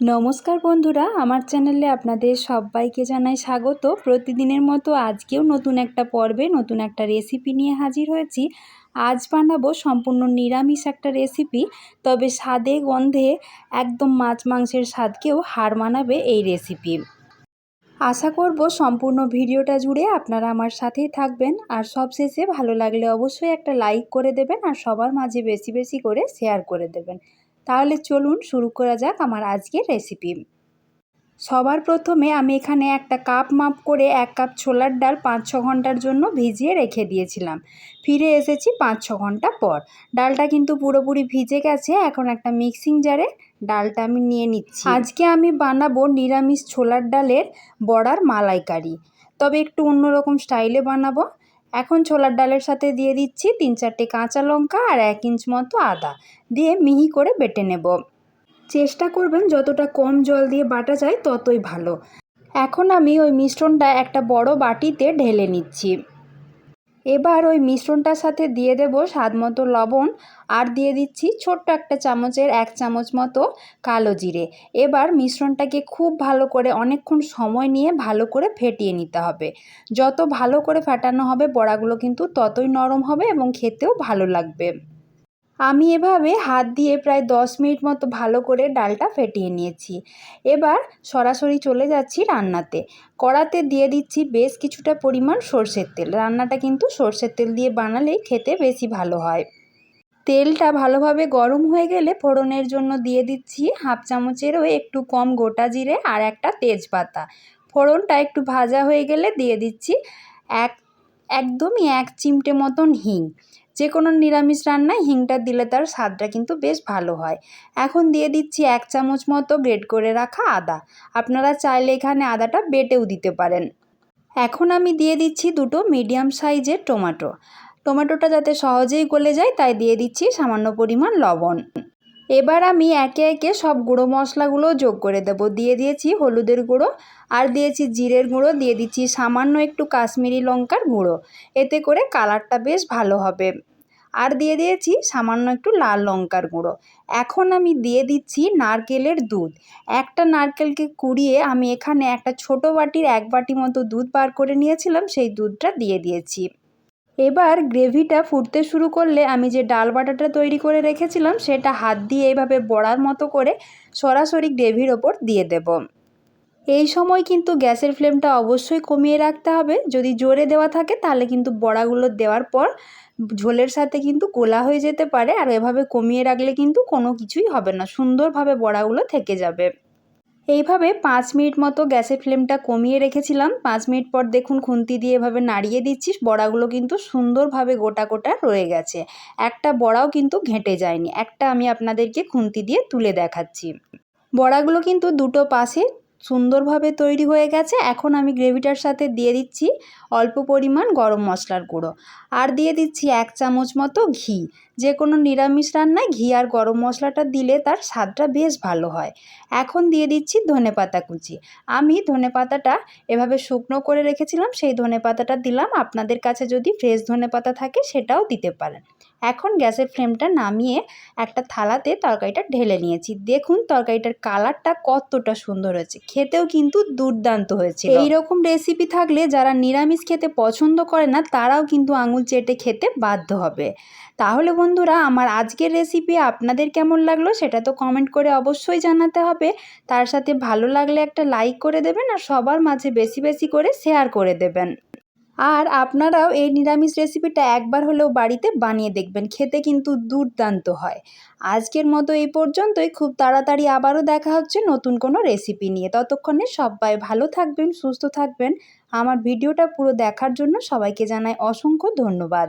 নমস্কার বন্ধুরা, আমার চ্যানেলে আপনাদের সবাইকে জানাই স্বাগত। প্রতিদিনের মতো আজকেও নতুন একটা পর্বে, নতুন একটা রেসিপি নিয়ে হাজির হয়েছি। আজ বানাবো সম্পূর্ণ নিরামিষ একটা রেসিপি তবে স্বাদে গন্ধে একদম মাছ মাংসের স্বাদকেও হার মানাবে এই রেসিপি আশা করব সম্পূর্ণ ভিডিওটা জুড়ে আপনারা আমার সাথেই থাকবেন, আর সবশেষে ভালো লাগলে অবশ্যই একটা লাইক করে দেবেন, আর সবার মাঝে বেশি বেশি করে শেয়ার করে দেবেন। তাহলে চলুন শুরু করা যাক আমার আজকের রেসিপি সবার প্রথমে আমি এখানে একটা কাপ মাপ করে এক কাপ ছোলার ডাল পাঁচ ছ ঘণ্টার জন্য ভিজিয়ে রেখে দিয়েছিলাম। ফিরে এসেছি পাঁচ ছ ঘণ্টা পর। ডালটা কিন্তু পুরোপুরি ভিজে গেছে, এখন একটা মিক্সিং জারে ডালটা আমি নিয়ে নিচ্ছি। আজকে আমি বানাবো নিরামিষ ছোলার ডালের বড়ার মালাইকারি। তবে একটু অন্যরকম স্টাইলে বানাবো। এখন ছোলার ডালের সাথে দিয়ে দিচ্ছি তিন চারটে কাঁচা লঙ্কা আর এক ইঞ্চ মতো আদা। দিয়ে মিহি করে বেটে নেব। চেষ্টা করবেন যতটা কম জল দিয়ে বাটা যায় ততই ভালো। এখন আমি ওই মিশ্রণটা একটা বড় বাটিতে ঢেলে নিচ্ছি। এবার ওই মিশ্রণটার সাথে দিয়ে দেব স্বাদ মতো লবণ আর দিয়ে দিচ্ছি ছোট্ট একটা চামচের এক চামচ মতো কালো জিরে। এবার মিশ্রণটাকে খুব ভালো করে অনেকক্ষণ সময় নিয়ে ভালো করে ফেটিয়ে নিতে হবে। যত ভালো করে ফাটানো হবে বড়াগুলো কিন্তু ততই নরম হবে এবং খেতেও ভালো লাগবে। আমি এভাবে হাত দিয়ে প্রায় দশ মিনিট মতো ভালো করে ডালটা ফেটিয়ে নিয়েছি। এবার সরাসরি চলে যাচ্ছি রান্নাতে। কড়াতে দিয়ে দিচ্ছি বেশ কিছুটা পরিমাণ সর্ষের তেল। রান্নাটা কিন্তু সর্ষের তেল দিয়ে বানালেই খেতে বেশি ভালো হয়। তেলটা ভালোভাবে গরম হয়ে গেলে ফোড়নের জন্য দিয়ে দিচ্ছি হাফ চামচেরও একটু কম গোটা জিরে আর একটা তেজপাতা। ফোড়নটা একটু ভাজা হয়ে গেলে দিয়ে দিচ্ছি এক একদমই এক চিমটে মতন হিং। যে কোনো নিরামিষ রান্নায় হিংটা দিলে তার স্বাদটা কিন্তু বেশ ভালো হয়। এখন দিয়ে দিচ্ছি এক চামচ মতো গ্রেড করে রাখা আদা। আপনারা চাইলে এখানে আদাটা বেটেও দিতে পারেন। এখন আমি দিয়ে দিচ্ছি দুটো মিডিয়াম সাইজের টমেটো। টমেটোটা যাতে সহজেই গলে যায়, তাই দিয়ে দিচ্ছি সামান্য পরিমাণ লবণ। এবার আমি একে একে সব গুঁড়ো মশলাগুলো যোগ করে দেব। দিয়ে দিয়েছি হলুদের গুঁড়ো আর দিয়েছি জিরের গুঁড়ো। দিয়ে দিচ্ছি সামান্য একটু কাশ্মীরি লঙ্কার গুঁড়ো। এতে করে কালারটা বেশ ভালো হবে। আর দিয়ে দিয়েছি সামান্য একটু লাল লঙ্কার গুঁড়ো। এখন আমি দিয়ে দিচ্ছি নারকেলের দুধ। একটা নারকেলকে কুড়িয়ে আমি এখানে একটা ছোট বাটির এক বাটি মতো দুধ বার করে নিয়েছিলাম। সেই দুধটা দিয়ে দিয়েছি। এবার গ্রেভিটা ফুটতে শুরু করলে আমি যে ডাল বাটাটা তৈরি করে রেখেছিলাম, সেটা হাত দিয়ে এইভাবে বড়ার মতো করে সরাসরি গ্রেভির ওপর দিয়ে দেব। এই সময় কিন্তু গ্যাসের ফ্লেমটা অবশ্যই কমিয়ে রাখতে হবে। যদি জোরে দেওয়া থাকে, তাহলে কিন্তু বড়াগুলো দেওয়ার পর ঝোলের সাথে কিন্তু গোলা হয়ে যেতে পারে। আর এভাবে কমিয়ে রাখলে কিন্তু কোনো কিছুই হবে না। সুন্দরভাবে বড়াগুলো থেকে যাবে। এইভাবে পাঁচ মিনিট মতো গ্যাসের ফ্লেমটা কমিয়ে রেখেছিলাম। পাঁচ মিনিট পর দেখুন খুন্তি দিয়ে এভাবে নাড়িয়ে দিচ্ছি। বড়াগুলো কিন্তু সুন্দরভাবে গোটা গোটা রয়ে গেছে। একটা বড়াও কিন্তু ঘেঁটে যায়নি। একটা আমি আপনাদেরকে খুন্তি দিয়ে তুলে দেখাচ্ছি। বড়াগুলো কিন্তু দুটো পাশে সুন্দরভাবে তৈরি হয়ে গেছে। এখন আমি গ্রেভিটার সাথে দিয়ে দিচ্ছি অল্প পরিমাণ গরম মশলার গুঁড়ো। আর দিয়ে দিচ্ছি এক চামচ মতো ঘি। যে কোনো নিরামিষ রান্নায় ঘি আর গরম মশলাটা দিলে তার স্বাদটা বেশ ভালো হয়। এখন দিয়ে দিচ্ছি ধনে পাতা কুচি। আমি ধনে পাতাটা এভাবে শুকনো করে রেখেছিলাম, সেই ধনে পাতাটা দিলাম। আপনাদের কাছে যদি ফ্রেশ ধনে পাতা থাকে সেটাও দিতে পারেন। এখন গ্যাসের ফ্লেমটা নামিয়ে একটা থালাতে তরকারিটা ঢেলে নিয়েছি। দেখুন তরকারিটার কালারটা কতটা সুন্দর হয়েছে। খেতেও কিন্তু দুর্দান্ত হয়েছে এইরকম রেসিপি থাকলে যারা নিরামিষ খেতে পছন্দ করে না, তারাও কিন্তু আঙুল চেটে খেতে বাধ্য হবে। তাহলে বন্ধুরা, আমার আজকের রেসিপি আপনাদের কেমন লাগল সেটা তো কমেন্ট করে অবশ্যই জানাতে হবে। তার সাথে ভালো লাগলে একটা লাইক করে দেবেন আর সবার মাঝে বেশি বেশি করে শেয়ার করে দেবেন। আর আপনারাও এই নিরামিষ রেসিপিটা একবার হলেও বাড়িতে বানিয়ে দেখবেন, খেতে কিন্তু দুর্দান্ত হয়। আজকের মতো এই পর্যন্তই, খুব তাড়াতাড়ি আবারও দেখা হচ্ছে নতুন কোনো রেসিপি নিয়ে। ততক্ষণে সবাই ভালো থাকবেন, সুস্থ থাকবেন। আমার ভিডিওটা পুরো দেখার জন্য সবাইকে জানাই অসংখ্য ধন্যবাদ।